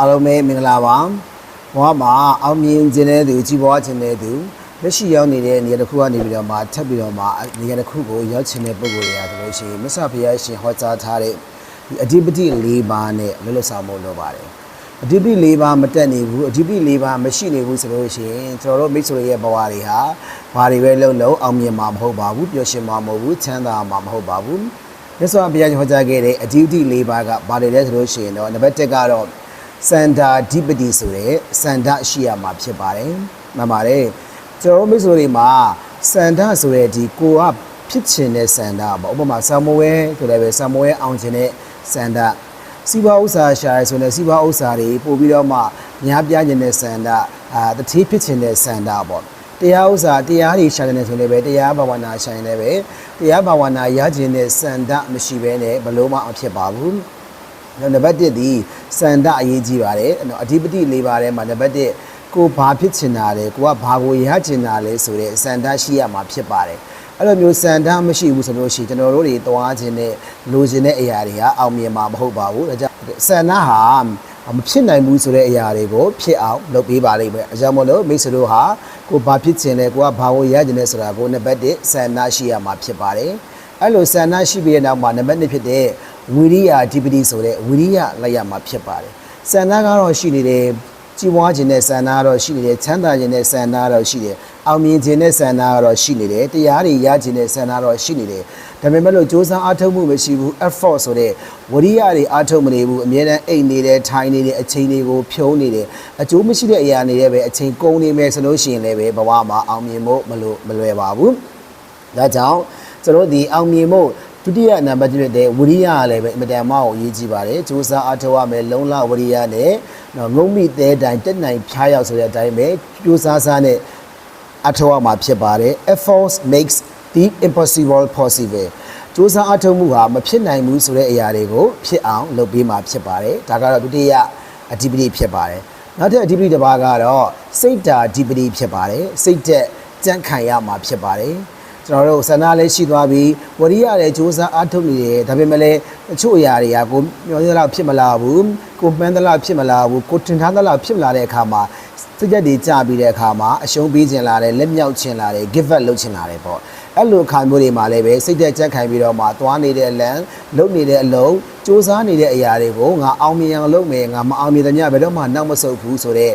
အားလုံးပဲမင်္ဂလာပါဘဝမှာအောင်မြင်ခြင်းတဲ့သူကြီးပွားခြင်းတဲ့သူလက်ရှိရောက်နေတဲ့နေရာတစ်ခုကနေပြီးတော့မှထပ်ပြီးတော့မှနေရာတစ်ခုကိုရောက်ချင်တဲ့ပုံကိုယ်တွေရဆိုလို့ရှိရင်မစ္ဆဘုရားရှင်ဟောကြားထားတဲ့ဒီအဓိပတိ၄ပါးနဲ့လွတ်လပ်ဆောင်ဖို့လိုပါတယ်အဓိပတိ၄ပါးမတက်နေဘူးအဓိပတိ၄ပါးမရှိနေဘူးဆိုလို့ရှိရင်ကျွန်တော်တို့မိတ်ဆွေရဲ့ဘဝတွေဟာဘာတွေပဲလုပ်လို့အောင်မြင်မှာမဟုတ်ပါဘူးပျော်ရွှင်မှာမဟုတ်ဘူးချမ်းသာမှာမဟုတ်ပါဘူးမြတ်စွာဘုရားရှင်ဟောကြားခဲ့တဲ့အဓိပတိ၄ပါးကဘာတွေလဲဆိုလို့ရှိရင်တော့နံပါတ်1ကတော့ စန္ဒာဓိပတိဆိုတဲ့စန္ဒရှိရမှာဖြစ်ပါတယ်။မှန်ပါတယ်။ကျွန်တော်တို့မိတ်ဆွေတွေမှာစန္ဒဆိုတဲ့ဒီကိုကဖြစ်ချင်တဲ့စန္ဒပေါ့ဥပမာဆာမဝဲဆိုလည်းပဲဆာမဝဲအောင်ချင်တဲ့စန္ဒစီးပွားဥစ္စာရှာရဆိုရင်စီးပွားဥစ္စာတွေပို့ပြီးတော့မှများပြားခြင်းတဲ့စန္ဒအာတတိဖြစ်ချင်တဲ့စန္ဒပေါ့တရားဥစ္စာတရားတွေရှာနေတယ်ဆိုလည်းပဲတရားဘာဝနာရှာနေတယ်ပဲတရားဘာဝနာရခြင်းတဲ့စန္ဒမရှိဘဲနဲ့ဘလို့မှအဖြစ်ပါဘူး နံပါတ်1ဒီစန္ဒအရေးကြီးပါတယ်အဲ့တော့အဓိပတိ၄ပါးထဲမှာနံပါတ်1ကိုဘာဖြစ်ချင်တာလဲကိုကဘာကိုရချင်တာလဲဆိုတဲ့စန္ဒရှိရမှာဖြစ်ပါတယ်အဲ့လိုမျိုးစန္ဒမရှိဘူးဆိုလို့ရှိရင်ကျွန်တော်တို့တွေသွားခြင်းနဲ့လိုချင်တဲ့အရာတွေကအောင်မြင်မှာမဟုတ်ပါဘူးဒါကြောင့်စန္ဒဟာမဖြစ်နိုင်ဘူးဆိုတဲ့အရာတွေကိုဖြစ်အောင်လုပ်ပေးပါလိမ့်မယ်အကြောင်းမလို့မိတ်ဆွေတို့ဟာကိုဘာဖြစ်ချင်လဲကိုကဘာကိုရချင်လဲဆိုတာကိုနံပါတ်1စန္ဒရှိရမှာဖြစ်ပါတယ်အဲ့လိုစန္ဒရှိပြီးတဲ့နောက်မှာနံပါတ်2ဖြစ်တဲ့ ဝိရိယအဓိပတိဆိုတဲ့ဝိရိယလိုက်ရမှာဖြစ်ပါတယ်။စန္ဒကတော့ရှိနေတယ်ကြီးပွားခြင်းနဲ့စန္ဒကတော့ရှိနေတယ်ချမ်းသာခြင်းနဲ့စန္ဒကတော့ရှိတယ်အောင်မြင်ခြင်းနဲ့စန္ဒကတော့ရှိနေတယ်တရားတွေရခြင်းနဲ့စန္ဒကတော့ရှိနေတယ်ဒါပေမဲ့လို့စ조사အားထုတ်မှုမရှိဘူး effort ဆိုတဲ့ဝိရိယတွေအားထုတ်မနေဘူးအမြဲတမ်းအိတ်နေတယ်ထိုင်နေတယ်အချိန်တွေကိုဖြုံးနေတယ်အကျိုးမရှိတဲ့အရာတွေလည်းပဲအချိန်ကုန်နေမယ်ဆိုလို့ရှိရင်လည်းပဲဘဝမှာအောင်မြင်ဖို့မလို့မလွယ်ပါဘူးဒါကြောင့်ကျွန်တော်ဒီအောင်မြင်ဖို့ ဒုတိယနံပါတ်1တဲ့ဝိရိယကလည်းပဲအမတန်မှကိုအရေးကြီးပါတယ်။စူးစမ်းအားထုတ်ရမယ်လုံလဝိရိယနဲ့နော်ငုံမိသေးတိုင်းတက်နိုင်ဖြားရောက်ဆိုတဲ့အတိုင်းပဲစူးစမ်းစားနဲ့အားထုတ်ရမှာဖြစ်ပါတယ်။ effort makes the impossible possible ။စူးစမ်းအားထုတ်မှုဟာမဖြစ်နိုင်ဘူးဆိုတဲ့အရာတွေကိုဖြစ်အောင်လုပ်ပေးမှာဖြစ်ပါတယ်။ဒါကတော့ဒုတိယအဓိပတိဖြစ်ပါတယ်။နောက်ထပ်အဓိပတိတစ်ပါးကတော့စိတ်တာအဓိပတိဖြစ်ပါတယ်။စိတ်သက်ကြံ့ခိုင်ရမှာဖြစ်ပါတယ်။ ကျွန်တော်တို့ဆန္ဒလည်းရှိသွားပြီဝရိယလည်းစူးစမ်းအားထုတ်နေတယ်ဒါပေမဲ့လည်းအချို့အရာတွေကကိုမျောရလောက်ဖြစ်မလာဘူးကိုမှန်းသလောက်ဖြစ်မလာဘူးကိုတင်ထားသလောက်ဖြစ်မလာတဲ့အခါမှာစိတ်ကြက်တွေကြပြီးတဲ့အခါမှာအရှုံးပေးခြင်းလာတယ်လက်မြောက်ခြင်းလာတယ် give up လုပ်ခြင်းလာတယ်ပေါ့အဲ့လိုအခါမျိုးတွေမှာလည်းပဲစိတ်သက်ကြက်ခံပြီးတော့မှသွားနေတဲ့လမ်းလုံနေတဲ့အလုံးစူးစမ်းနေတဲ့အရာတွေကိုငါအောင်မြင်အောင်လုပ်မယ်ငါမအောင်မြင်တဲ့ညဘယ်တော့မှနောက်မဆုတ်ဘူးဆိုတော့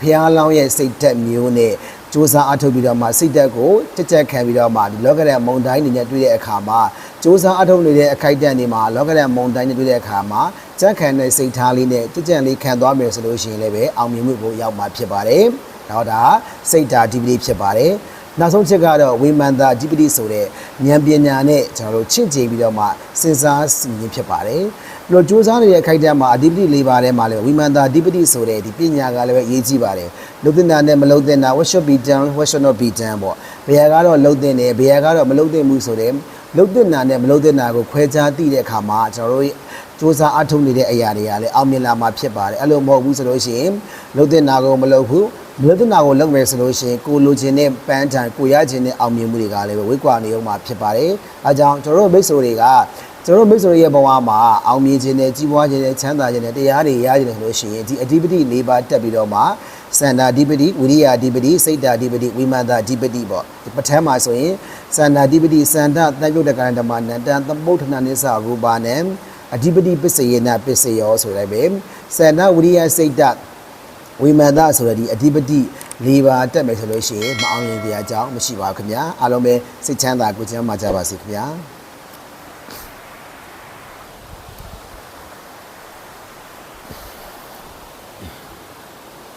ဖះလောင်းရဲ့စိတ်သက်မျိုးနဲ့ စူးစမ်းအထုတ်ပြီးတော့မှစိတ်တက်ကိုတက်တက်ခံပြီးတော့မှဒီလောကရဲ့မုံတိုင်းတွေနဲ့တွေ့တဲ့အခါမှာစူးစမ်းအထုတ်နေတဲ့အခိုက်အတန့်တွေမှာလောကရဲ့မုံတိုင်းနဲ့တွေ့တဲ့အခါမှာကြက်ခံတဲ့စိတ်ထားလေးနဲ့တက်ကြံလေးခံသွားမယ်ဆိုလို့ရှိရင်လည်းပဲအောင်မြင်မှုကိုရောက်မှာဖြစ်ပါတယ်။တော့ဒါစိတ်ဓာတ်ဒီပတိဖြစ်ပါတယ်။ နောက်ဆုံးချက်ကတော့ဝိမာန်တာဒီပတိဆိုတဲ့ဉာဏ်ပညာနဲ့ကျွန်တော်တို့ချင့်ကြည်ပြီးတော့မှစဉ်းစားစီရင်ဖြစ်ပါတယ်။ပြီးတော့စူးစမ်းနေတဲ့အခိုက်အတန့်မှာအဓိပတိ၄ပါးထဲမှာလည်းဝိမာန်တာဒီပတိဆိုတဲ့ဒီပညာကလည်းပဲအရေးကြီးပါတယ်။လုံတင်တာနဲ့မလုံတင်တာ what should be done what should not be done ပေါ့။ဘယ်ဟာကတော့လုံတင်တယ်ဘယ်ဟာကတော့မလုံတင်ဘူးဆိုတဲ့လုံတင်တာနဲ့မလုံတင်တာကိုခွဲခြားသိတဲ့အခါမှာကျွန်တော်တို့ စူးစမ်းအထုတ်နေတဲ့အရာတွေကလည်းအောင်မြင်လာမှာဖြစ်ပါတယ်။အဲ့လိုမဟုတ်ဘူးဆိုလို့ရှိရင်လုံတင်တာကိုမလုံဘူးမလုံတင်တာကိုလုပ်မယ်ဆိုလို့ရှိရင်ကိုလိုချင်တဲ့ပန်းတန်ကိုရချင်တဲ့အောင်မြင်မှုတွေကလည်းပဲဝိကွာနေအောင်မှာဖြစ်ပါတယ်။အဲကြောင့်ကျွန်တော်တို့မိတ်ဆွေတွေကကျွန်တော်တို့မိတ်ဆွေရဲ့ဘဝမှာအောင်မြင်ခြင်းနဲ့ကြီးပွားခြင်းနဲ့ချမ်းသာခြင်းနဲ့တရားတွေရခြင်းနဲ့ဆိုလို့ရှိရင်ဒီအဓိပတိ၄ပါးတက်ပြီးတော့မှစန္ဒာဓိပတိဝိရိယဓိပတိစိတ်ဓာဓိပတိဝိမာန်ဓာဓိပတိပေါ့ဒီပဋ္ဌာန်းမှာဆိုရင်စန္ဒာဓိပတိစန္ဒတန်ပြုတ်တက္ကရဓမ္မနန္တံသမုဋ္ဌနာနိစ္စရူပါနံ အဓိပတိပစ္စယေနပစ္စယောဆိုလိုက်ပဲစန္ဒဝိရိယစိတ်ဓာဝိမာန်ဓာဆိုတဲ့ဒီအဓိပတိ၄ပါးတက်မယ်ဆိုလို့ရှိရင်မအောင်မြင်တရားကြောင်းမရှိပါဘူးခင်ဗျာအားလုံးပဲစိတ်ချမ်းသာကိုယ်ချမ်းသာကြပါစေခင်ဗျာ